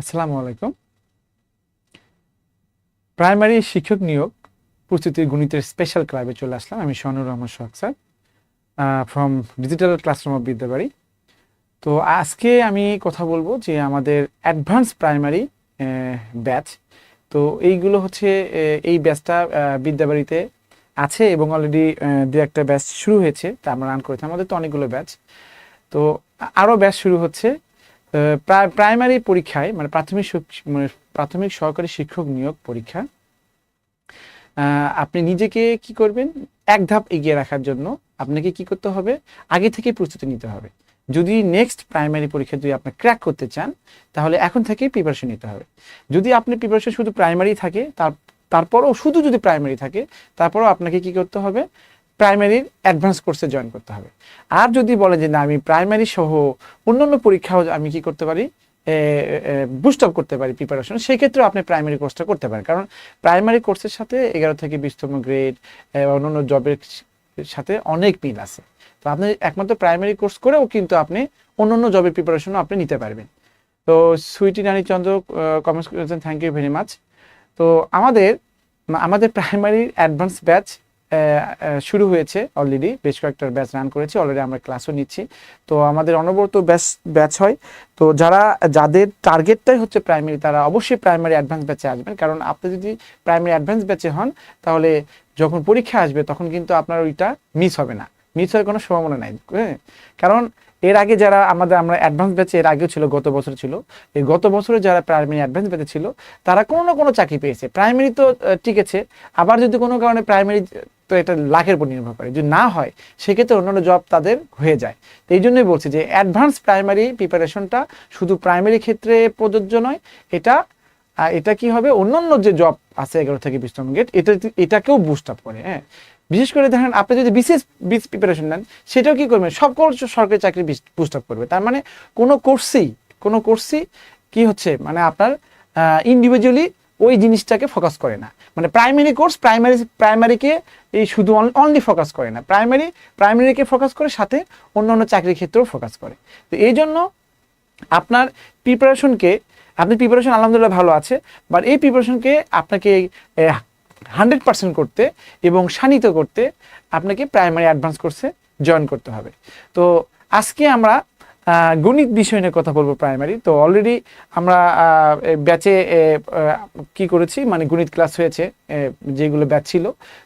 আসসালামু আলাইকুম। প্রাইমারি শিক্ষক নিয়োগ প্রস্তুতির গণিতের স্পেশাল ক্লাবে চলে আসলাম। আমি Shanur Rahman Sohag sir from digital classroom of Biddabari তো আজকে আমি কথা বলব যে আমাদের অ্যাডভান্স প্রাইমারি ব্যাচ তো এইগুলো হচ্ছে এই ব্যাচটা বিদ্যাবাড়িতে আছে এবং অলরেডি দু একটা ব্যাচ শুরু হয়েছে, তা আমরা রান করেছি। আমাদের তো অনেকগুলো ব্যাচ তো আরও ব্যাচ শুরু হচ্ছে। প্রাইমারি পরীক্ষায় মানে প্রাথমিক মানে প্রাথমিক সহকারী শিক্ষক নিয়োগ পরীক্ষা আপনি নিজেকে কি করবেন? এক ধাপ এগিয়ে রাখার জন্য আপনাকে কি করতে হবে? আগে থেকে প্রস্তুতি নিতে হবে। যদি নেক্সট প্রাইমারি পরীক্ষা যদি আপনি ক্র্যাক করতে চান, তাহলে এখন থেকেই প্রিপারেশন নিতে হবে। যদি আপনি প্রিপারেশন শুধু প্রাইমারি থাকে, তার তারপরও শুধু যদি প্রাইমারি থাকে, তারপরও আপনাকে কি করতে হবে? প্রাইমারির অ্যাডভান্স কোর্সে জয়েন করতে হবে। আর যদি বলে যে, না, আমি প্রাইমারি সহ অন্যান্য পরীক্ষাও আমি কি করতে পারি? বুস্ট আপ করতে পারি প্রিপারেশন সেক্ষেত্রেও আপনি প্রাইমারি কোর্সটা করতে পারেন। কারণ প্রাইমারি কোর্সের সাথে এগারো থেকে বিশতম গ্রেড অন্যান্য জবের সাথে অনেক মিল আছে। তো আপনি একমাত্র প্রাইমারি কোর্স করেও কিন্তু আপনি অন্যান্য জবের প্রিপারেশনও আপনি নিতে পারবেন। তো সুইটি রানী চন্দ্র কমেন্টস করেছেন থ্যাংক ইউ ভেরি মাচ তো আমাদের আমাদের প্রাইমারি অ্যাডভান্স ব্যাচ শুরু হয়েছে অলরেডি বেশ কয়েকটা ব্যাচ রান করেছি অলরেডি আমরা ক্লাসও নিচ্ছি। তো আমাদের অনবরত ব্যাচ ব্যাচ হয়। তো যারা, যাদের টার্গেটটাই হচ্ছে প্রাইমারি তারা অবশ্যই প্রাইমারি অ্যাডভান্স ব্যাচে আসবেন। কারণ আপনি যদি প্রাইমারি অ্যাডভান্স ব্যাচে হন, তাহলে যখন পরীক্ষা আসবে, তখন কিন্তু আপনার ওইটা মিস হবে না। মিস হওয়ার কোনো সম্ভাবনা নাই। হ্যাঁ? কারণ এর আগে যারা আমাদের, আমরা অ্যাডভান্স ব্যাচে এর আগেও ছিল, গত বছর ছিল। এই গত বছরে যারা প্রাইমারি অ্যাডভান্স ব্যাচে ছিল, তারা কোনো না কোনো চাকরি পেয়েছে। প্রাইমারি তো আছে, আবার যদি কোনো কারণে প্রাইমারি তো এটা লাখের উপর নির্ভর করে। যদি না হয়, সেক্ষেত্রে অন্যান্য জব তাদের হয়ে যায়। তো এই জন্যই বলছি যে অ্যাডভান্স প্রাইমারি প্রিপারেশনটা শুধু প্রাইমারি ক্ষেত্রে প্রযোজ্য নয়, এটা এটা কি হবে? অন্যান্য যে জব আছে এগারো থেকে বিশতম গেট এটা, এটাকেও বুস্ট আপ করে হ্যাঁ। বিশেষ করে দেখেন আপনি যদি বিশেষ বিস প্রিপারেশন নেন, সেটাও কি করবেন? সকল সরকারি চাকরি বুস্ট আপ করবে। তার মানে কোনো কোর্সেই কোনো কোর্সই কি হচ্ছে? মানে আপনার ইন্ডিভিজুয়ালি ওই জিনিসটাকে ফোকাস করে না। মানে প্রাইমারি কোর্স প্রাইমারি প্রাইমারিকে এই শুধু অনলি ফোকাস করে না। প্রাইমারি প্রাইমারিকে ফোকাস করে, সাথে অন্য অন্য চাকরির ক্ষেত্রেও ফোকাস করে। তো এই জন্য আপনার প্রিপারেশনকে আপনি প্রিপারেশন আলহামদুলিল্লাহ ভালো আছে বাট এই প্রিপারেশনকে আপনাকে হান্ড্রেড পার্সেন্ট করতে এবং শানিত করতে আপনাকে প্রাইমারি অ্যাডভান্স কোর্সে জয়েন করতে হবে। তো আজকে আমরা গণিত বিষয় নিয়ে কথা বলব প্রাইমারি তো অলরেডি আমরা ব্যাচে কি করেছি? মানে গণিত ক্লাস হয়েছে যেগুলো ব্যাচ ছিল।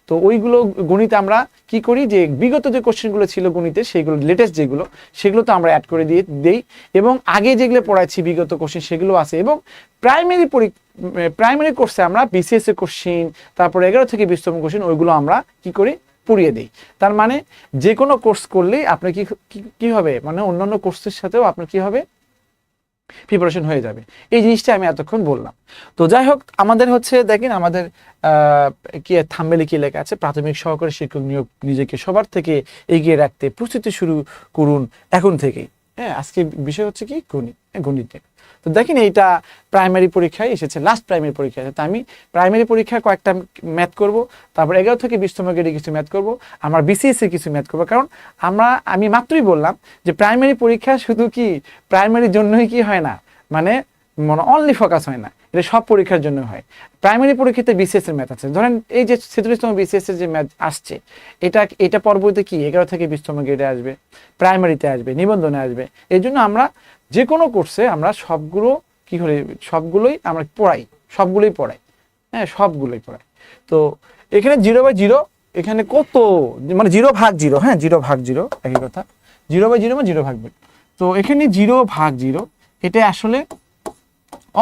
তো ওইগুলো গণিত আমরা কি করি? যে বিগত যে কোশ্চেনগুলো ছিল গণিতে, সেগুলো লেটেস্ট যেগুলো, সেগুলো তো আমরা অ্যাড করে দিয়ে দেই। এবং আগে যেগুলো পড়াইছি বিগত কোশ্চেন সেগুলো আছে। এবং প্রাইমারি প্রাইমারি কোর্সে আমরা বিসিএস এর কোশ্চেন তারপর এগারো থেকে বিশতম কোশ্চেন ওইগুলো আমরা কি করি? পুড়িয়ে দিই। তার মানে যে কোনো কোর্স করলেই আপনার কি কি- হবে? মানে অন্যান্য কোর্সের সাথেও আপনার কি হবে? প্রিপারেশন হয়ে যাবে। এই জিনিসটা আমি এতক্ষণ বললাম। তো যাই হোক আমাদের হচ্ছে দেখেন আমাদের কি থাম্বেলে কি লেখা আছে? প্রাথমিক সহকারী শিক্ষক নিয়োগ নিজেকে সবার থেকে এগিয়ে রাখতে প্রস্তুতি শুরু করুন এখন থেকেই। হ্যাঁ আজকে বিষয় হচ্ছে কি? গণিত। হ্যাঁ, গণিত। তো দেখেন এইটা প্রাইমারি পরীক্ষায় এসেছে লাস্ট প্রাইমারি পরীক্ষায়। তো আমি প্রাইমারি পরীক্ষায় কয়েকটা ম্যাথ করব, তারপর এগারো থেকে বিশতম গ্রেডে কিছু ম্যাথ করব, আমার বিসিএস এ কিছু ম্যাথ করব। কারণ আমরা, আমি মাত্রই বললাম যে প্রাইমারি পরীক্ষা শুধু কি প্রাইমারির জন্যই কি হয় না মানে মানে অনলি ফোকাস হয় না, এটা সব পরীক্ষার জন্য হয়। প্রাইমারি পরীক্ষাতে বিসিএস এর ম্যাথ আছে। ধরেন এই যে ছেচল্লিশতম বিসিএস এর যে ম্যাথ আসছে, এটা এটা পরবর্তীতে কি এগারো থেকে বিশতম গ্রেডে আসবে প্রাইমারিতে আসবে, নিবন্ধনে আসবে। এই জন্য আমরা যে কোনো কোর্সে আমরা সবগুলো কি হলে সবগুলোই আমরা পড়াই, সবগুলোই পড়াই। হ্যাঁ সবগুলোই পড়াই। তো এখানে জিরো বাই জিরো এখানে কত মানে জিরো ভাগ জিরো হ্যাঁ জিরো ভাগ জিরো একই কথা। জিরো বাই জিরো মানে জিরো ভাগ তো এখানে জিরো ভাগ জিরো এটা আসলে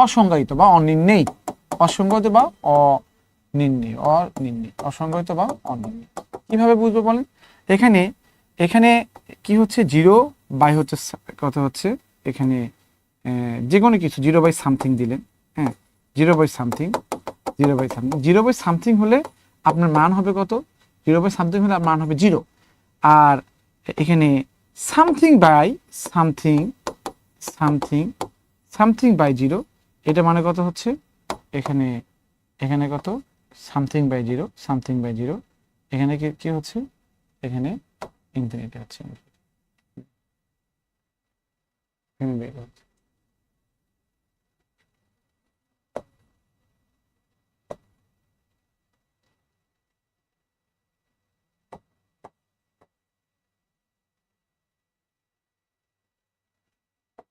অসংজ্ঞায়িত বা অনির্ণেয়। অসংজ্ঞায়িত বা অনির্ণেয় অনির্ণেয়, অসংজ্ঞায়িত বা অনির্ণেয়। কীভাবে বুঝব বলেন? এখানে এখানে কি হচ্ছে? জিরো বাই হচ্ছে কথা হচ্ছে? এখানে যে কোনো কিছু জিরো বাই সামথিং দিলেন হ্যাঁ zero by something zero by something zero by something হলে আপনার মান হবে কত? জিরো বাই সামথিং হলে মান হবে জিরো আর এখানে something by something something something by zero এটা মানে কত হচ্ছে? এখানে এখানে কত? Something by zero something by zero এখানে কি কি হচ্ছে? এখানে ইনফিনিটি হচ্ছে।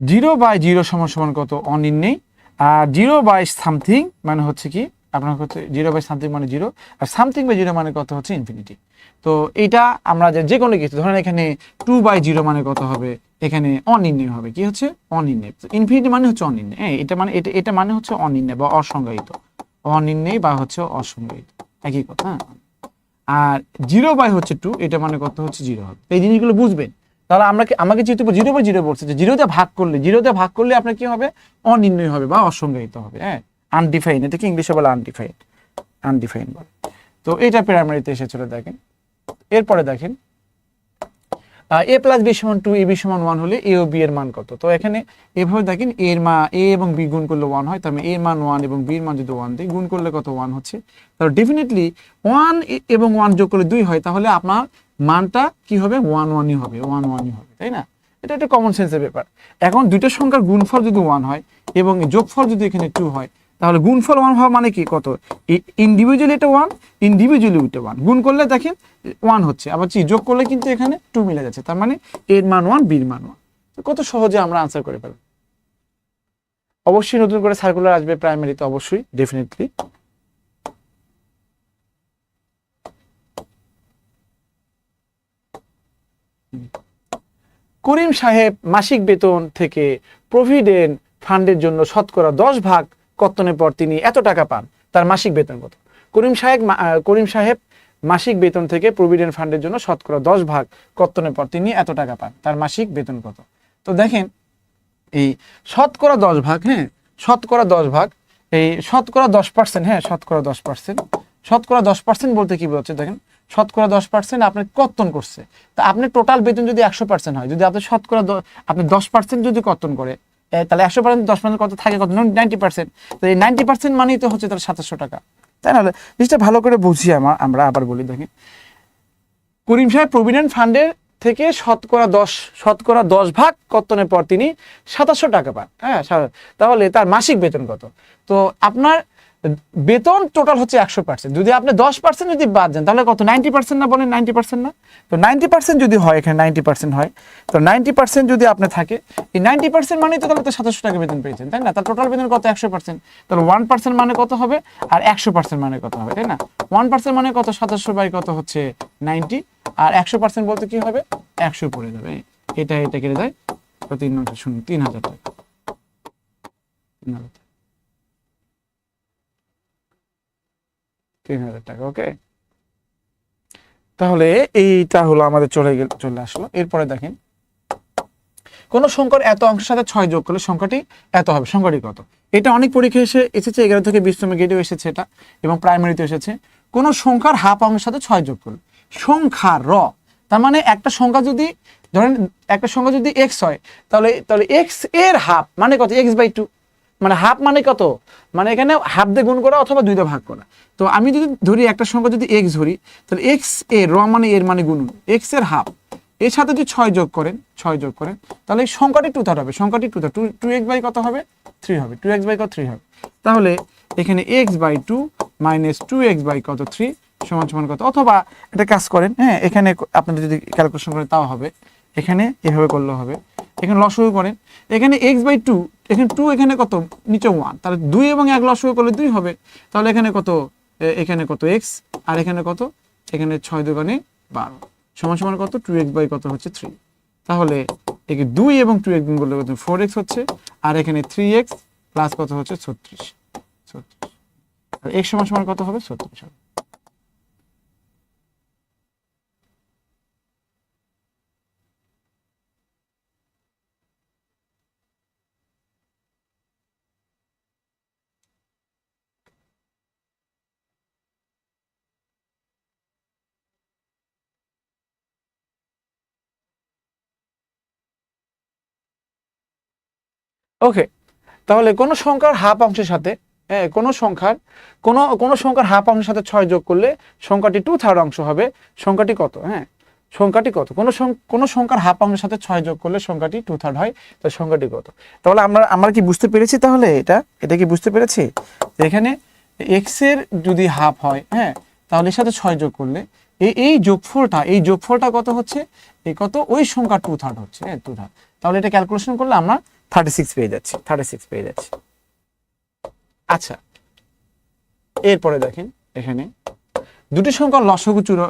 জিরো বাই জিরো সমান সমান কত? অনিন নেই। আর জিরো বাই সামথিং মানে হচ্ছে কি? আপনার হচ্ছে জিরো বাই সামথিং মানে জিরো, আর সামথিং বাই জিরো মানে কত হচ্ছে ইনফিনিটি। তো এটা আমরা যে কোনো কিছু, ধরেন এখানে টু বাই জিরো মানে কত হবে? এখানে অনির্ণয় হবে। কি হচ্ছে? অনির্ণয়। ইনফিনিটি মানে হচ্ছে অনির্ণয়। হ্যাঁ এটা মানে এটা এটা মানে হচ্ছে অনির্ণয় বা অসংজ্ঞায়িত। অনির্ণয় বা হচ্ছে অসংজ্ঞায়িত। একই কথা হ্যাঁ? আর জিরো বাই হচ্ছে টু এটা মানে কত হচ্ছে জিরো হবে। এই জিনিসগুলো বুঝবেন। তাহলে আমরা আমাকে যেহেতু জিরো বাই জিরো বলছে, যে জিরোতে ভাগ করলে জিরোতে ভাগ করলে আপনার কি হবে? অনির্ণয় হবে বা অসংজ্ঞায়িত হবে হ্যাঁ? আনডিফাইন এটাকে ইংলিশে বলে আনডিফাইন আনডিফাইন বলে। তো এটা প্রাইমারিতে এসেছিল, দেখেন। এরপরে দেখেন এ প্লাস বি সমান টু এ বি সমান ওয়ান হলে এ ও বি এর মান কত? তো এখানে এভাবে দেখেন এর মা এ এবং বি গুণ করলে ওয়ান হয় তার মানে এর মান ওয়ান এবং বি এর মান যদি ওয়ান দিই গুণ করলে কত ওয়ান হচ্ছে? তাহলে ডেফিনেটলি ওয়ান এবং ওয়ান যোগ করলে দুই হয়, তাহলে আপনার মানটা কি হবে? ওয়ান ওয়ানই হবে ওয়ান ওয়ানই হবে, তাই না? এটা একটা কমন সেন্সের ব্যাপার। এখন দুইটা সংখ্যার গুণফল যদি ওয়ান হয় এবং যোগফল যদি এখানে টু হয় তাহলে গুণফল ওয়ান হওয়া মানে কি? কত? ইন্ডিভিজুয়ালি এটা ওয়ান ইন্ডিভিজুয়ালি এটা ওয়ান গুণ করলে দেখেন ওয়ান হচ্ছে। আবার চি যোগ করলে কিন্তু এখানে টু মিলে যাচ্ছে। তার মানে এর মান ওয়ান বির মান ওয়ান কত সহজে আমরা আনসার করে ফেলব অবশ্যই নতুন করে সার্কুলার আসবে প্রাইমারিতে অবশ্যই ডেফিনেটলি করিম সাহেব মাসিক বেতন থেকে প্রভিডেন্ট ফান্ডের জন্য শতকরা দশ ভাগ কর্তনের পর তিনি এত টাকা পান, তার মাসিক বেতন কত? করিম সাহেব করিম সাহেব মাসিক বেতন থেকে প্রভিডেন্ট ফান্ডের জন্য শতকরা দশ ভাগ কর্তনের পর তিনি এত টাকা পান, তার মাসিক বেতন কত? তো দেখেন, এই শতকরা দশ ভাগ হ্যাঁ শতকরা দশ ভাগ, এই শতকরা দশ পার্সেন্ট হ্যাঁ শতকরা দশ পার্সেন্ট, শতকরা দশ পার্সেন্ট বলতে কি বলছে দেখেন, শতকরা দশ পার্সেন্ট আপনি কর্তন করছে, তা আপনি টোটাল বেতন যদি একশো পার্সেন্ট হয়, যদি আপনি শতকরা আপনি দশ পার্সেন্ট যদি কর্তন করে তাহলে একশো পার্সেন্ট, দশ পার্সেন্ট কত থাকে কত? নাইনটি পার্সেন্ট তো এই নাইনটি পার্সেন্ট মানেই তো হচ্ছে তার সাতাশশো টাকা। তাই না? জিনিসটা ভালো করে বুঝি আমার আমরা আবার বলি, দেখি। করিম সাহেব প্রভিডেন্ট ফান্ডের থেকে শতকরা দশ শতকরা দশ ভাগ কর্তনের পর তিনি সাতাশশো টাকা পান। হ্যাঁ তাহলে তার মাসিক বেতন কত? তো আপনার বেতন টোটাল হচ্ছে একশো পার্সেন্ট যদি আপনি দশ পার্সেন্ট যদি বাদ দেন, তাহলে কত? নাইনটি পার্সেন্ট না বলেন নাইনটি পার্সেন্ট না? তো নাইনটি পার্সেন্ট যদি হয়, এখানে নাইনটি পার্সেন্ট হয়, তো নাইনটি পার্সেন্ট যদি আপনি থাকে, এই নাইনটি পার্সেন্ট মানে তো তাহলে তো সাতাশশো টাকা বেতন পেয়েছেন, তাই না? তার টোটাল বেতন কত? একশো পার্সেন্ট তাহলে ওয়ান পার্সেন্ট মানে কত হবে? আর একশো পার্সেন্ট মানে কত হবে, তাই না? ওয়ান পার্সেন্ট মানে কত? সাতাশশো বাই কত হচ্ছে নাইনটি। আর একশো পার্সেন্ট বলতে কি হবে? একশো পড়ে যাবে। এটা এটা কেটে যায় তো তিন তিন হাজার টাকা। তিন হাজার তিন হাজার টাকা, ওকে? তাহলে এইটা হলো আমাদের চলে গেল, চলে আসলো। এরপরে দেখেন, কোন সংখ্যার এত অংশের সাথে ছয় যোগ করলে সংখ্যাটি এত হবে, সংখ্যাটি কত? এটা অনেক পরীক্ষা এসে, এসেছে, এগারো থেকে বিশ তম গেটেও এসেছে এটা, এবং প্রাইমারিতে এসেছে। কোন সংখ্যার হাফ অংশের সাথে ছয় যোগ করলে, সংখ্যা র, তার মানে একটা সংখ্যা যদি, ধরেন একটা সংখ্যা যদি এক্স হয়, তাহলে তাহলে এক্সের হাফ মানে কত? এক্স বাই টু মানে হাফ মানে কত? মানে এখানে হাফ দিয়ে গুণ করা অথবা দুই দিয়ে ভাগ করা। তো আমি যদি ধরি একটা সংখ্যা যদি এক্স ধরি, তাহলে এক্সের র মানে এর মানে গুণ এক্সের হাফ। এর সাথে যদি ছয় যোগ করেন, ছয় যোগ করেন, তাহলে সংখ্যাটি টু থার্ড হবে। সংখ্যাটি two third two two X by কত হবে? থ্রি হবে। টু এক্স বাই কত? থ্রি হবে। তাহলে এখানে X by two minus two X by কত? থ্রি সমান সমান কত? অথবা একটা কাজ করেন হ্যাঁ এখানে আপনাদের যদি ক্যালকুলেশন করেন, তাও হবে। এখানে এভাবে করলেও হবে। এখানে লস লসও করেন এখানে এক্স বাই টু এখানে টু এখানে কত? নিচে ওয়ান তাহলে দুই এবং এক লস লসও করলে দুই হবে। তাহলে এখানে কত? এখানে কত এক্স আর এখানে কত? এখানে ছয় দোকানে বারো। সমান সমান কত? টু এক্স বাই কত হচ্ছে থ্রি তাহলে একে দুই এবং টু এক্স করলে কত? ফোর এক্স হচ্ছে। আর এখানে থ্রি এক্স প্লাস কত হচ্ছে? ছত্রিশ। ছত্রিশ। আর এক্স সমান সমান কত হবে? ছত্রিশ হবে। ওকে তাহলে কোনো সংখ্যার হাফ অংশের সাথে হ্যাঁ কোনো সংখ্যার, কোনো কোনো সংখ্যার হাফ অংশের সাথে ছয় যোগ করলে সংখ্যাটি টু থার্ড অংশ হবে। সংখ্যাটি কত? হ্যাঁ সংখ্যাটি কত? কোনো কোনো সংখ্যার হাফ অংশের সাথে ছয় যোগ করলে সংখ্যাটি টু থার্ড হয়, তো সংখ্যাটি কত? তাহলে আমরা আমরা কি বুঝতে পেরেছি তাহলে এটা? এটা কি বুঝতে পেরেছি? এখানে এক্সের যদি হাফ হয় হ্যাঁ তাহলে এর সাথে ছয় যোগ করলে এই এই যোগফলটা এই যোগফলটা কত হচ্ছে? এই কত? ওই সংখ্যা টু থার্ড হচ্ছে হ্যাঁ টু থার্ড তাহলে এটা ক্যালকুলেশন করলে আমরা থার্টি সিক্স পেয়ে যাচ্ছি থার্টি সিক্স পেয়ে যাচ্ছি। আচ্ছা এরপরে দেখেন এখানে দুটি সংখ্যার লসগু চুরা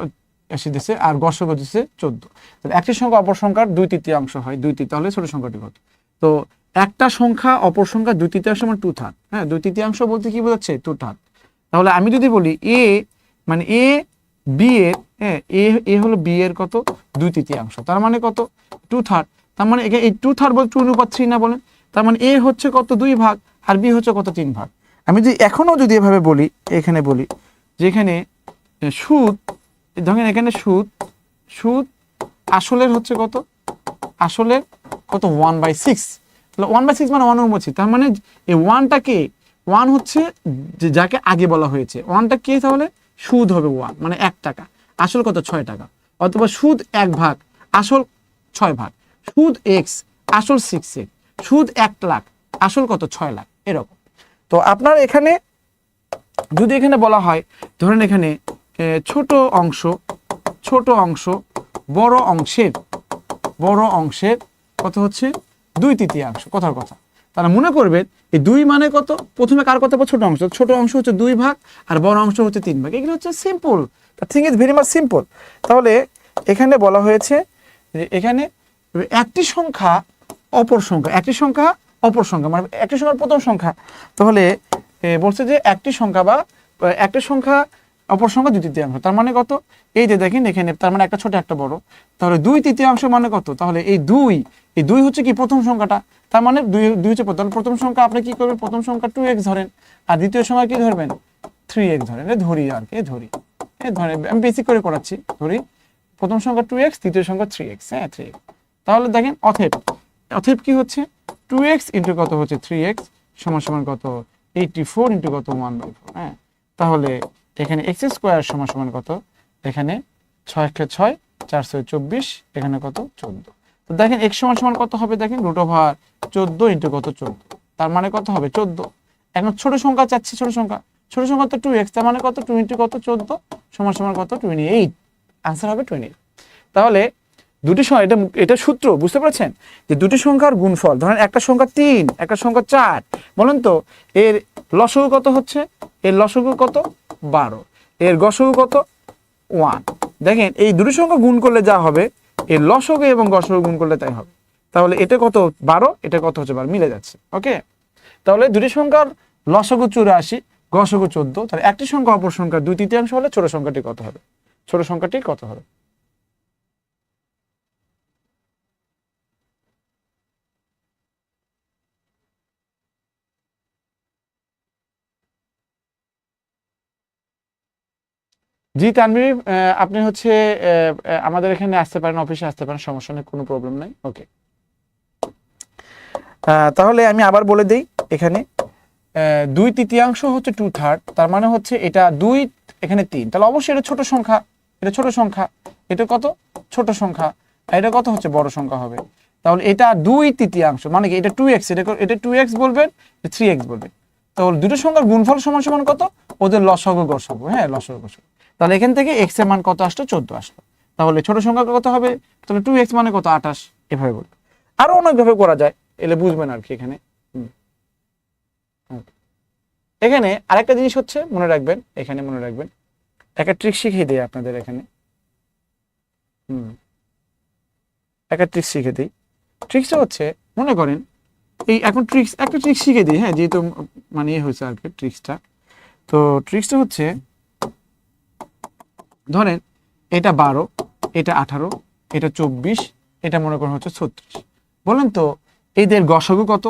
এসে আর গসগু দিচ্ছে চোদ্দ। একটি সংখ্যা অপর সংখ্যার দুই তৃতীয়াংশ হয়, দুই তৃতীয় হলে ছোট সংখ্যাটি কত? তো একটা সংখ্যা অপর সংখ্যা দুই তৃতীয়াংশ মানে টু থার্ড হ্যাঁ দুই তৃতীয়াংশ বলতে কি বোঝাচ্ছে? টু থার্ড তাহলে আমি যদি বলি এ মানে এ বি এর হ্যাঁ এ এ হলো বি এর কত? দুই তৃতীয়াংশ। তার মানে কত? টু থার্ড তার মানে এখানে এই টু থার্ড বলতে টু অনুপাত থ্রি না বলেন তার মানে এ হচ্ছে কত দুই ভাগ আর বি হচ্ছে কত তিন ভাগ। আমি যদি এখনও যদি এভাবে বলি, এখানে বলি যে এখানে সুদ, ধরেন এখানে সুদ সুদ আসলের হচ্ছে কত? আসলের কত? ওয়ান বাই সিক্স তাহলে ওয়ান বাই সিক্স মানে ওয়ান বলছি তার মানে এই ওয়ানটা কে ওয়ান হচ্ছে যে যাকে আগে বলা হয়েছে। ওয়ানটা কে তাহলে? সুদ হবে ওয়ান মানে এক টাকা। আসল কত? ছয় টাকা। অথবা সুদ এক ভাগ, আসল ছয় ভাগ। সুদ এক্স আসল সিক্স এক্স সুদ এক লাখ, আসল কত? ছয় লাখ, এরকম। তো আপনার এখানে, যদি এখানে বলা হয়, ধরেন এখানে ছোট অংশ ছোট অংশ, বড় অংশের বড় অংশের কত হচ্ছে? দুই তৃতীয়াংশ, কথার কথা। তারা মনে করবেন, এই দুই মানে কত? প্রথমে কার কথা? ছোট অংশ। ছোট অংশ হচ্ছে দুই ভাগ, আর বড় অংশ হচ্ছে তিন ভাগ। এগুলো হচ্ছে simple thing is very much simple তাহলে, এখানে বলা হয়েছে যে, এখানে একটি সংখ্যা, অপর সংখ্যা, একটি সংখ্যা, অপর সংখ্যা মানে একটি সংখ্যার প্রথম সংখ্যা। তাহলে বলছে যে একটি সংখ্যা বা একটি সংখ্যা, অপর সংখ্যা দুই তৃতীয়াংশ, তার মানে কত? এই যে দেখেন, এখানে তার মানে একটা ছোট, একটা বড়। তাহলে দুই তৃতীয়াংশ মানে কত? তাহলে এই দুই এই দুই হচ্ছে কি প্রথম সংখ্যাটা? তার মানে দুই দুই হচ্ছে প্রথম প্রথম সংখ্যা আপনি কি করবেন? প্রথম সংখ্যা টু এক্স ধরেন। আর দ্বিতীয় সংখ্যা কি ধরবেন? থ্রি এক্স ধরেন। ধরি আর কি ধরি। ধরেন, আমি বেসিক করে করাচ্ছি, ধরি। প্রথম সংখ্যা টু এক্স দ্বিতীয় সংখ্যা থ্রি এক্স হ্যাঁ থ্রি তাহলে দেখেন অথেব। অথেব কি হচ্ছে? টু এক্স ইন্টু কত হচ্ছে? থ্রি এক্স সমান সমান কত? এইটটি ফোর ইন্টু কত? ওয়ান বাই ফোর হ্যাঁ? তাহলে এখানে এক্স স্কোয়ার সমান সমান কত? এখানে ছয় কে ছয় চারশো চব্বিশ, এখানে কত? চোদ্দ। তো দেখেন এক্স সমান সমান কত হবে? দেখেন রুট ওভার চোদ্দ ইন্টু কত? চোদ্দ। তার মানে কত হবে? চোদ্দ। এখন ছোট সংখ্যা চাচ্ছি, ছোট সংখ্যা। ছোট সংখ্যা তো টু এক্স তার মানে কত? টু ইন্টু কত? চোদ্দ। সমান সমান কত? টোয়েন্টি এইট আনসার হবে টোয়েন্টি তাহলে দুটি সংখ্যা, এটা এটা সূত্র, বুঝতে পারছেন? যে দুটি সংখ্যার গুণফল, ধরেন একটা সংখ্যা তিন, একটা সংখ্যা চার, বলেন তো, এর লসগু কত হচ্ছে? এর লসগু কত? বারো। এর গসগু কত? ওয়ান। দেখেন, এই দুটি সংখ্যা গুণ করলে যা হবে, এর লসগু এবং গসগু গুণ করলে তাই হবে। তাহলে এটা কত? বারো, এটা কত হচ্ছে? বারো, মিলে যাচ্ছে ওকে তাহলে দুটি সংখ্যার লসগু চুরাশি, গসগু চোদ্দ, তাহলে একটি সংখ্যা অপর সংখ্যার দুই তৃতীয়াংশ হলে ছোট সংখ্যাটি কত হবে? ছোট সংখ্যাটি কত হবে? জি, তানভীর আপনি হচ্ছে আমাদের এখানে আসতে পারেন, অফিসে আসতে পারেন, সমস্যা নেই, কোনো প্রবলেম নাই ওকে তাহলে আমি আবার বলে দেই এখানে দুই তৃতীয়াংশ হচ্ছে টু থার্ড তার মানে হচ্ছে এটা দুই, এখানে তিন, তাহলে অবশ্যই এটা ছোট সংখ্যা, এটা ছোট সংখ্যা, এটা কত? ছোট সংখ্যা এটা কত হচ্ছে বড় সংখ্যা হবে, তাহলে এটা দুই তৃতীয়াংশ মানে কি এটা টু এক্স এটা এটা টু এক্স বলবেন থ্রি এক্স বলবেন, তাহলে দুটো সংখ্যার গুণফল সমান সমান কত? ওদের লসগু গসগু হ্যাঁ লসগু গসগু। তাহলে এখান থেকে এক্সের মান কত আসলো? চোদ্দ আসলো। তাহলে ছোট সংখ্যা কত হবে? তাহলে টু এক্স মানে কত? আঠাশ। এভাবে বলব। আরও অনেকভাবে করা যায়, এলে বুঝবেন আর কি এখানে. এখানে আরেকটা জিনিস হচ্ছে, মনে রাখবেন, এখানে মনে রাখবেন, একটা ট্রিক শিখিয়ে দিই আপনাদের এখানে। হুম। একটা ট্রিক শিখে দিই। ট্রিক্সটা হচ্ছে, মনে করেন, এই এখন ট্রিক্স একটা ট্রিক্স শিখে দিই হ্যাঁ যেহেতু মানে ইয়ে হয়েছে আর কি ট্রিক্সটা তো ট্রিক্সটা হচ্ছে ধরেন, এটা বারো, এটা আঠারো, এটা চব্বিশ, এটা মনে করেন হচ্ছে ছত্রিশ। বলেন তো, এদের গসাগু কত?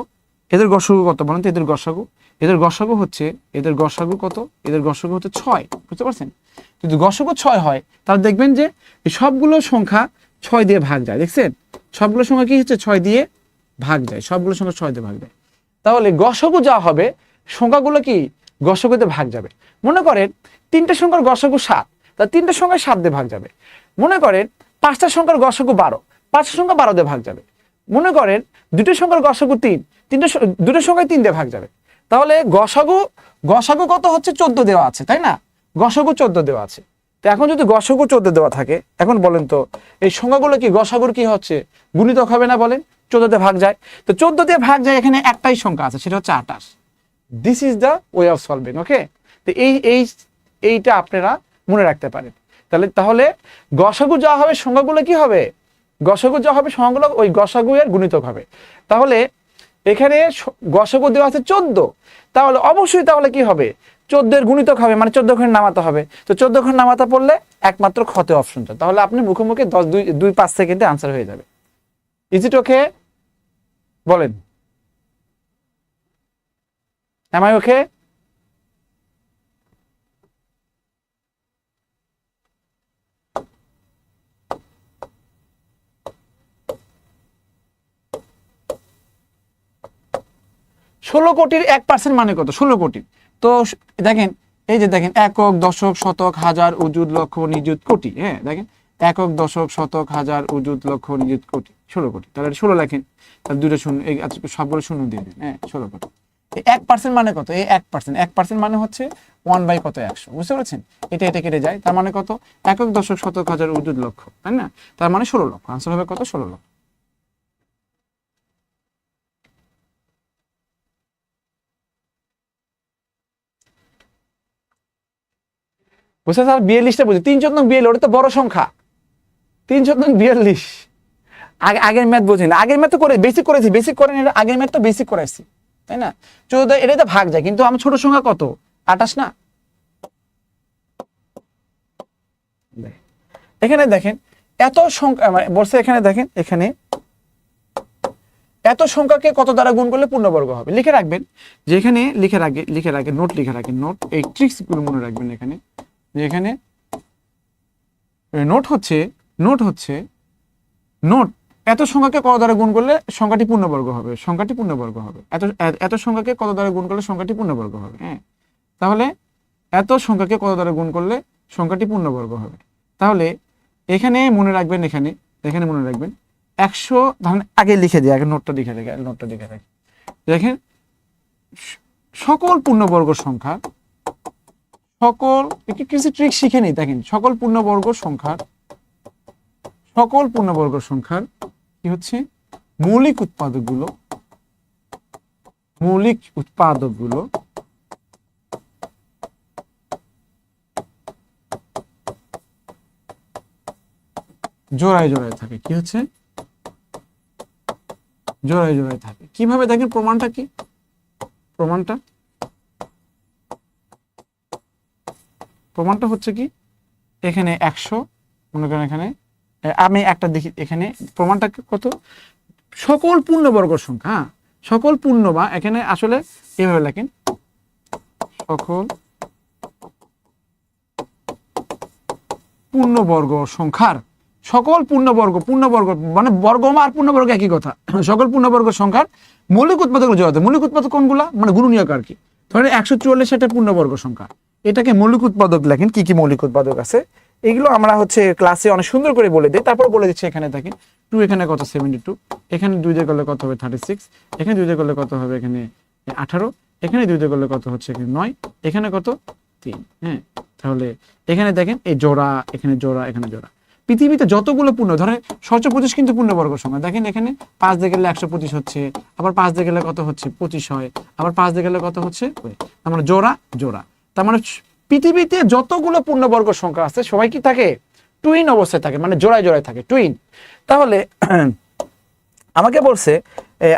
এদের গসাগু কত? বলেন তো, এদের গসাগু। এদের গসাগু হচ্ছে, এদের গসাগু কত? এদের গসাগু হচ্ছে ছয়, বুঝতে পারছেন? যদি গসাগু ছয় হয়, তাহলে দেখবেন যে সবগুলো সংখ্যা ছয় দিয়ে ভাগ যায়, দেখছেন? সবগুলো সংখ্যা কি হচ্ছে? ছয় দিয়ে ভাগ যায়, সবগুলো সংখ্যা ছয় দিয়ে ভাগ যায়। তাহলে গসাগু যা হবে, সংখ্যাগুলো কি? গসাগুতে ভাগ যাবে। মনে করেন, তিনটে সংখ্যার গসাগু সাত তা তিনটে সংখ্যা সাত দিয়ে ভাগ যাবে। মনে করেন পাঁচটা সংখ্যার গসাগু বারো পাঁচটা সংখ্যা বারো দিয়ে ভাগ যাবে। মনে করেন দুটো সংখ্যার গসাগু তিন তিনটে দুটো সংখ্যায় তিন দিয়ে ভাগ যাবে। তাহলে গসাগু গসাগু কত হচ্ছে? চোদ্দ দেওয়া আছে, তাই না? গসাগু চোদ্দ দেওয়া আছে। তো এখন যদি গসাগু চোদ্দ দেওয়া থাকে, এখন বলেন তো, এই সংখ্যাগুলো কি গসাগুর কি হচ্ছে? গুণিতক হবে না বলেন, চোদ্দ দিয়ে ভাগ যায়। তো চোদ্দ দিয়ে ভাগ যায়, এখানে একটাই সংখ্যা আছে, সেটা হচ্ছে আঠাশ। This is the way of solving okay তো এই, এইটা আপনারা মনে রাখতে পারেন। তাহলে তাহলে গসাগু যা হবে সংখ্যাগুলো কি হবে? গসাগু যা হবে সংখ্যাগুলো ওই গসাগু এর গুণিতক হবে। তাহলে, এখানে গসাগু দেওয়া আছে চোদ্দ। তাহলে অবশ্যই তাহলে কি হবে? চোদ্দের গুণিতক হবে মানে চোদ্দ খান নামাতে হবে। তো চোদ্দ খান নামাতে পড়লে একমাত্র ক্ষতে অপশনটা তাহলে আপনি মুখে মুখে দশ দুই দুই পাঁচ সেকেন্ডে আনসার হয়ে যাবে। ইজ ইট ওকে বলেন। I okay? ষোলো কোটির এক পার্সেন্ট মানে কত? ষোলো কোটি। তো দেখেন এই যে দেখেন একক দশক শতক হাজার উজুদ লক্ষ নিযুত কোটি হ্যাঁ দেখেন একক দশক শতক হাজার উজুদ লক্ষ নিযুত কোটি ষোলো কোটি। তাহলে ষোলো লেখেন তাহলে দুটো শূন্য এই আচ্ছা, সবগুলো শূন্য দিয়ে দিন হ্যাঁ ষোলো কোটি। এক পার্সেন্ট মানে কত? এই এক পার্সেন্ট এক পার্সেন্ট মানে হচ্ছে ওয়ান বাই কত একশো বুঝতে পারছেন? এটা এটা কেটে যায় তার মানে কত? একক দশক শতক হাজার উজুদ লক্ষ তাই না? তার মানে ষোলো লক্ষ আনসার হবে কত? ষোলো লক্ষ। বুঝতে স্যার? বিয়াল্লিশটা বুঝি। তিন চোদ্দ বিয়াল্লিশ, ওটা তো বড় সংখ্যা। তিন চোদ্দ বিয়াল্লিশ। আগে, আগের ম্যাথ বোঝেন আগের ম্যাথ তো করে বেসিক করেছি বেসিক করেন, এটা আগের ম্যাথ তো বেসিক করেছি, তাই না? চোদ্দ এটাই তো ভাগ যায়, কিন্তু আমার ছোট সংখ্যা কত? আঠাশ না? এখানে দেখেন, এত সংখ্যা মানে বলছে এখানে দেখেন, এখানে এত সংখ্যাকে কত দ্বারা গুণ করলে পূর্ণবর্গ হবে? লিখে রাখবেন। যে এখানে লিখে রাখে লিখে রাখে, নোট লিখে রাখেন নোট, এই ট্রিক্সগুলো মনে রাখবেন এখানে। যে এখানে নোট হচ্ছে নোট হচ্ছে নোট এত সংখ্যাকে কত দ্বারা গুণ করলে সংখ্যাটি পূর্ণবর্গ হবে? সংখ্যাটি পূর্ণবর্গ হবে। এত এত সংখ্যাকে কত দ্বারা গুণ করলে সংখ্যাটি পূর্ণবর্গ হবে? হ্যাঁ। তাহলে এত সংখ্যাকে কত দ্বারা গুণ করলে সংখ্যাটি পূর্ণবর্গ হবে? তাহলে এখানে মনে রাখবেন এখানে এখানে মনে রাখবেন, একশো, ধরেন আগে লিখে দিই, আগে নোটটা লিখে রেখে নোটটা লিখে রাখি দেখেন সকল পূর্ণবর্গ সংখ্যা সকল, একটু কিছু ট্রিক শিখে নিই, দেখেন, সকল পূর্ণবর্গ সংখ্যার, সকল পূর্ণবর্গ সংখ্যার কি হচ্ছে? মৌলিক উৎপাদকগুলো মৌলিক উৎপাদকগুলো জোড়ায় জোড়ায় থাকে, কি হচ্ছে? জোড়ায় জোড়ায় থাকে। কীভাবে দেখেন প্রমাণটা কি? প্রমাণটা প্রমাণটা হচ্ছে কি, এখানে একশো, মনে করেন এখানে আমি একটা দেখি এখানে প্রমাণটা কত? সকল পূর্ণবর্গ সংখ্যা হ্যাঁ? সকল পূর্ণ বা এখানে আসলে এভাবে লেখেন। সকল পূর্ণবর্গ সংখ্যার, সকল পূর্ণবর্গ পূর্ণবর্গ মানে বর্গ আর পূর্ণবর্গ একই কথা। সকল পূর্ণবর্গ সংখ্যার মৌলিক উৎপাদক জড়াতে মৌলিক উৎপাদক কোনগুলা? মানে গুণনীয়ক আর কি। ধরেন একশো চুয়াল্লিশ একটা পূর্ণবর্গ সংখ্যা। এটাকে মৌলিক উৎপাদক লেখেন, কি কি মৌলিক উৎপাদক আছে? এগুলো আমরা হচ্ছে ক্লাসে অনেক সুন্দর করে বলে দিই। তারপর বলে দিচ্ছি এখানে দেখেন টু এখানে কত? সেভেন্টি টু এখানে দুই দিয়ে করলে কত হবে? থার্টি সিক্স এখানে দুই দিয়ে করলে কত হবে? এখানে আঠারো। এখানে দুই দিয়ে করলে কত হচ্ছে? এখানে নয়। এখানে কত? তিন। হ্যাঁ? তাহলে এখানে দেখেন, এই জোড়া, এখানে জোড়া এখানে জোড়া। পৃথিবীতে যতগুলো পূর্ণ, ধরেন সহস্র পঁচিশ কিন্তু পূর্ণবর্গ সংখ্যা দেখেন এখানে পাঁচ দিয়ে গেলে একশো পঁচিশ হচ্ছে, আবার পাঁচ দিয়ে গেলে কত হচ্ছে? পঁচিশ হয়। আবার পাঁচ দিয়ে গেলে কত হচ্ছে। তার মানে জোড়া জোড়া। তার মানে পৃথিবীতে যতগুলো পূর্ণবর্গ সংখ্যা আছে, সবাই কি থাকে? টুইন অবস্থায় থাকে মানে জোড়ায় জোড়ায় থাকে টুইন তাহলে আমাকে বলছে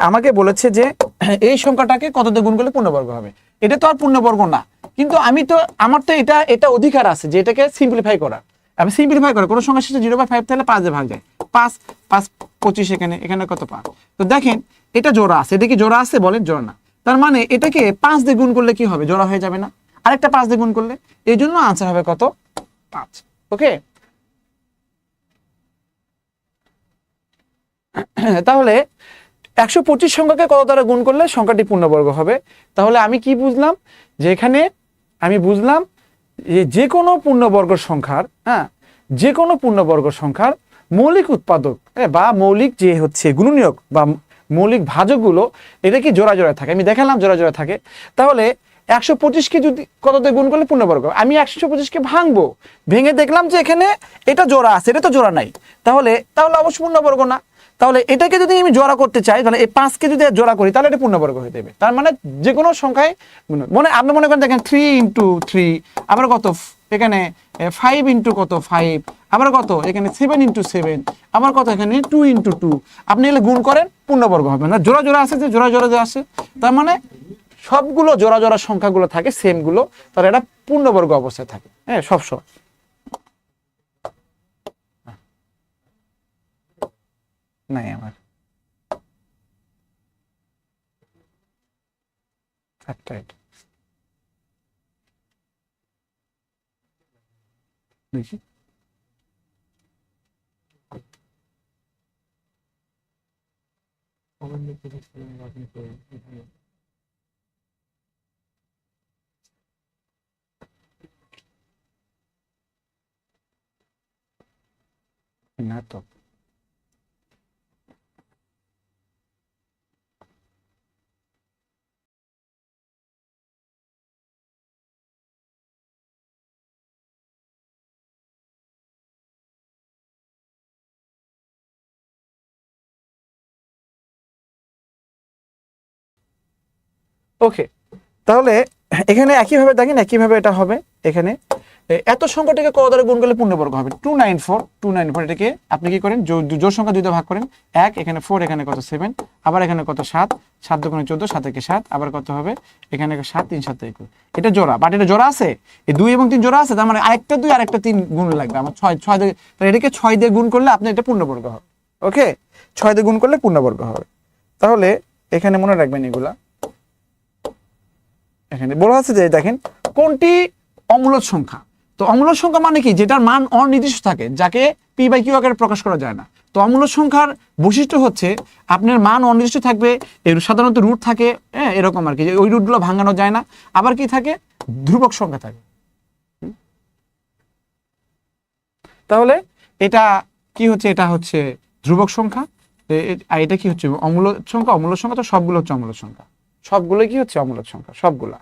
আমাকে বলেছে যে এই সংখ্যাটাকে কত দিয়ে গুণ করলে পূর্ণবর্গ হবে? এটা তো আর পূর্ণবর্গ না। কিন্তু আমি তো, আমার তো এটা এটা অধিকার আছে যে এটাকে সিম্পলিফাই করা। আমি সিম্পলিফাই করে, কোনো সংখ্যা শেষে জিরো বাই ফাইভ তাহলে পাঁচ ভাগ যায়। পাঁচ পাঁচ, পঁচিশ এখানে এখানে কত পাঁচ? তো দেখেন, এটা জোড়া আছে। এটা কি জোড়া আছে বলেন? জোড়া না। তার মানে এটাকে পাঁচ দিয়ে গুণ করলে কি হবে? জোড়া হয়ে যাবে না। আরেকটা পাঁচ দিয়ে গুণ করলে এই জন্য আনসার হবে কত? পাঁচ। ওকে তাহলে একশো পঁচিশ সংখ্যাকে কত দ্বারা গুণ করলে সংখ্যাটি পূর্ণবর্গ হবে? তাহলে আমি কি বুঝলাম? যে এখানে আমি বুঝলাম যে কোনো পূর্ণবর্গ সংখ্যার হ্যাঁ যে কোনো পূর্ণবর্গ সংখ্যার মৌলিক উৎপাদক হ্যাঁ, বা মৌলিক যে হচ্ছে গুণনীয়ক বা মৌলিক ভাজকগুলো এটা কি জোড়া জোড়া থাকে? আমি দেখালাম জোড়া জোড়া থাকে। তাহলে একশো পঁচিশকে যদি কততে গুণ করলে পূর্ণবর্গ আমি একশো পঁচিশকে ভাঙবো। ভেঙে দেখলাম যে এখানে এটা জোড়া আছে, এটা তো জোড়া নাই। তাহলে তাহলে অবশ্য পূর্ণবর্গ না। তাহলে এটাকে যদি আমি জোড়া করতে চাই, তাহলে এই পাঁচকে যদি জোড়া করি, তাহলে এটা পূর্ণবর্গ হয়ে যাবে। তার মানে যে কোনো সংখ্যায় মনে আপনি মনে করেন দেখেন থ্রি ইন্টু থ্রি আবার কত? এখানে ফাইভ ইন্টু কত? ফাইভ আবার কত? এখানে সেভেন ইন্টু সেভেন আবার কত? এখানে টু ইন্টু টু আপনি এলে গুণ করেন পূর্ণবর্গ হবে না। জোড়া জোড়া আছে যে জোড়া জোড়া যে আসে তার মানে সবগুলো জোড়া জোড়া সংখ্যাগুলো থাকে সেমগুলো তাহলে এটা পূর্ণবর্গ অবস্থায় থাকে। হ্যাঁ সব সময় নাই আমার। এটা। দেখি। তো। ওকে তাহলে এখানে একইভাবে দেখেন একইভাবে এটা হবে এখানে। এত সংখ্যাটাকে কত দ্বারা গুণ করলে পূর্ণবর্গ হবে? Two nine four two nine four এটাকে আপনি কি করেন? জোর সংখ্যা দুইটা ভাগ করেন। এক, এখানে ফোর এখানে কত? সেভেন আবার এখানে কত? সাত সাত দুগুণে চোদ্দ, সাত একে সাত, আবার কত হবে? এখানে সাত, তিন, সাত একুশ এটা জোড়া বাট এটা জোড়া আছে? এই দুই এবং তিন জোড়া আছে, তার মানে আরেকটা দুই, আরেকটা তিন গুণ লাগবে। আমার ছয় ছয় দিয়ে এটাকে ছয় দিয়ে গুণ করলে আপনি এটা পূর্ণবর্গ হবে। ওকে? ছয় দিয়ে গুণ করলে পূর্ণবর্গ হবে। তাহলে এখানে মনে রাখবেন এগুলা। এখানে বলা আছে যে, দেখেন, কোনটি অমূলদ সংখ্যা? তো অমূলদ সংখ্যা মানে কি? যেটার মান অনির্দিষ্ট থাকে, যাকে পি বাই কিউ আকারে প্রকাশ করা যায় না। তো অমূলদ সংখ্যার বৈশিষ্ট্য হচ্ছে, আপনার মান অনির্দিষ্ট থাকবে, এর সাধারণত রুট থাকে হ্যাঁ এরকম আর কি, যে ওই রুটগুলো ভাঙানো যায় না। আবার কি থাকে? ধ্রুবক সংখ্যা থাকে। তাহলে এটা কি হচ্ছে? এটা হচ্ছে ধ্রুবক সংখ্যা। আর এটা কি হচ্ছে? অমূলদ সংখ্যা অমূলদ সংখ্যা তো সবগুলো হচ্ছে অমূলদ সংখ্যা। সবগুলো কি হচ্ছে? অমূলদ সংখ্যা, সবগুলা।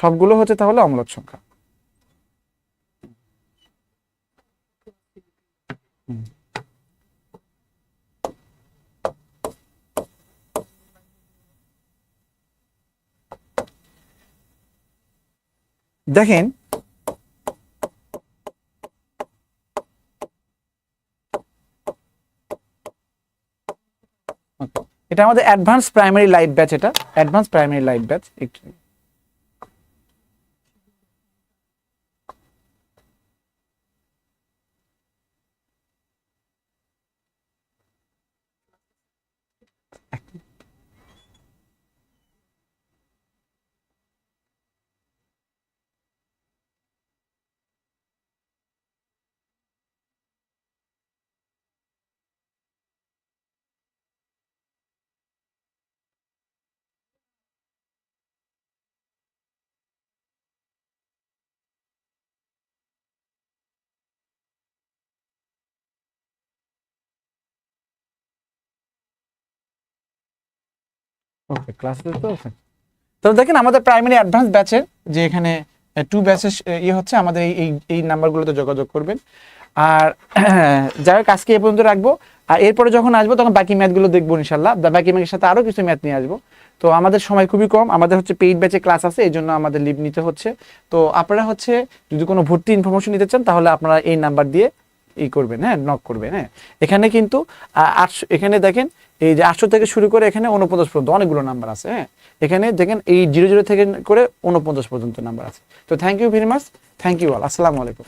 সবগুলো হচ্ছে তাহলে অমূলদ সংখ্যা। দেখেন. এটা আমাদের অ্যাডভান্স প্রাইমারি লাইভ ব্যাচ এটা অ্যাডভান্স প্রাইমারি লাইভ ব্যাচ একটু ওকে ক্লাস তো তো দেখেন আমাদের প্রাইমারি অ্যাডভান্স ব্যাচের যে এখানে টু ব্যাচের ইয়ে হচ্ছে, আমাদের এই এই নাম্বারগুলোতে যোগাযোগ করবেন। আর, যাই হোক, আজকে এ পর্যন্ত রাখব। আর এরপরে যখন আসব, তখন বাকি ম্যাথগুলো দেখব ইনশাল্লাহ বাকি ম্যাথের সাথে আরও কিছু ম্যাথ নিয়ে আসব। তো আমাদের সময় খুবই কম। আমাদের হচ্ছে পেইড ব্যাচে ক্লাস আছে, এই জন্য আমাদের লিভ নিতে হচ্ছে। তো আপনারা হচ্ছে, যদি কোনো ভর্তি ইনফরমেশন নিতে চান, তাহলে আপনারা এই নাম্বার দিয়ে ই করবেন হ্যাঁ নক করবেন হ্যাঁ। এখানে কিন্তু আটশো, এখানে দেখেন এই যে আটশো থেকে শুরু করে এখানে উনপঞ্চাশ পর্যন্ত অনেকগুলো নাম্বার আছে হ্যাঁ? এখানে দেখেন এই জিরো জিরো থেকে করে উনপঞ্চাশ পর্যন্ত নাম্বার আছে। তো thank you very much thank you all আসসালামু আলাইকুম।